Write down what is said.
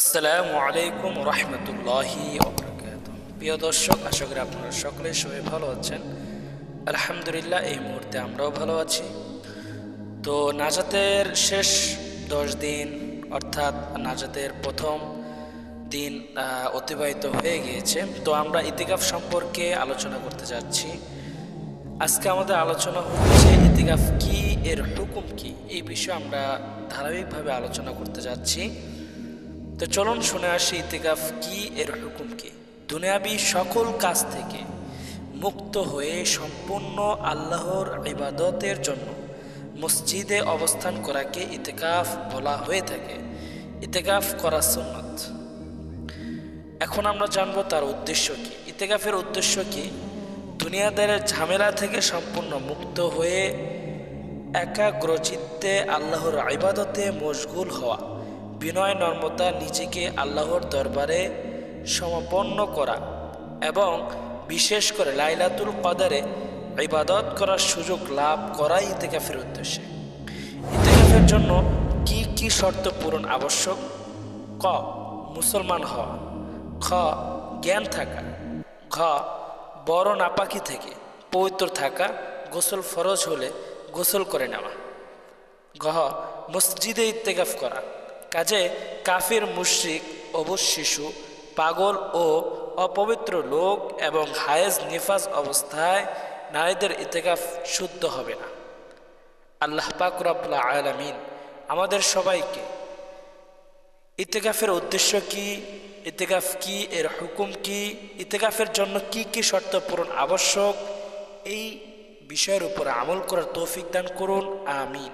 আসসালামু আলাইকুম রহমতুল্লাহি প্রিয় দর্শক, আশা করি আপনারা সকলে সবাই ভালো আছেন। আলহামদুলিল্লাহ, এই মুহূর্তে আমরাও ভালো আছি। তো নাজাতের শেষ দশ দিন, অর্থাৎ নাজাতের প্রথম দিন অতিবাহিত হয়ে গিয়েছে। তো আমরা ইতিকাফ সম্পর্কে আলোচনা করতে যাচ্ছি। আজকে আমাদের আলোচনা হচ্ছে ইতিকাফ কি, এর হুকুম কি, এই বিষয়ে আমরা ধারাবাহিকভাবে আলোচনা করতে যাচ্ছি। তো চলুন শুনে আসি ইতিকাফ কি এর হুকুম কি? দুনিয়াবি সকল কাজ থেকে মুক্ত হয়ে সম্পূর্ণ আল্লাহর ইবাদতের জন্য মসজিদে অবস্থান করাকে ইতিকাফ বলা হয়ে থাকে। ইতিকাফ করা সুন্নত। এখন আমরা জানব তার উদ্দেশ্য কি। ইতেকাফের উদ্দেশ্য কি? দুনিয়াদারের ঝামেলা থেকে সম্পূর্ণ মুক্ত হয়ে একাগ্রচিত্তে আল্লাহর ইবাদতে মশগুল হওয়া। বিনয় নর্মতা নিজেকে আল্লাহর দরবারে সমপন্ন করা এবং বিশেষ করে লাইলাতুল কদারে ইবাদত করার সুযোগ লাভ করাই ইতেকাফের উদ্দেশ্যে। ইতেকাফের জন্য কি কি শর্ত পূরণ আবশ্যক? ক, মুসলমান হওয়া। খ, জ্ঞান থাকা। ঘ, বড় নাপাকি থেকে পবিত্র থাকা, গোসল ফরজ হলে গোসল করে নেওয়া। ঘ, মসজিদে ইত্তেকাফ করা। কাজে কাফির, মুশরিক অবুজ শিশু, পাগল ও অপবিত্র লোক এবং হায়েজ, নিফাজ অবস্থায় নারীদের ইতেকাফ শুদ্ধ হবে না। আল্লাহ পাক রাব্বুল আলামিন আমাদের সবাইকে ইতেকাফের উদ্দেশ্য কি, ইতেকাফ কি, এর হুকুম কি, ইতেকাফের জন্য কি কি শর্ত পূরণ আবশ্যক, এই বিষয়ের উপর আমল করার তৌফিক দান করুন, আমিন।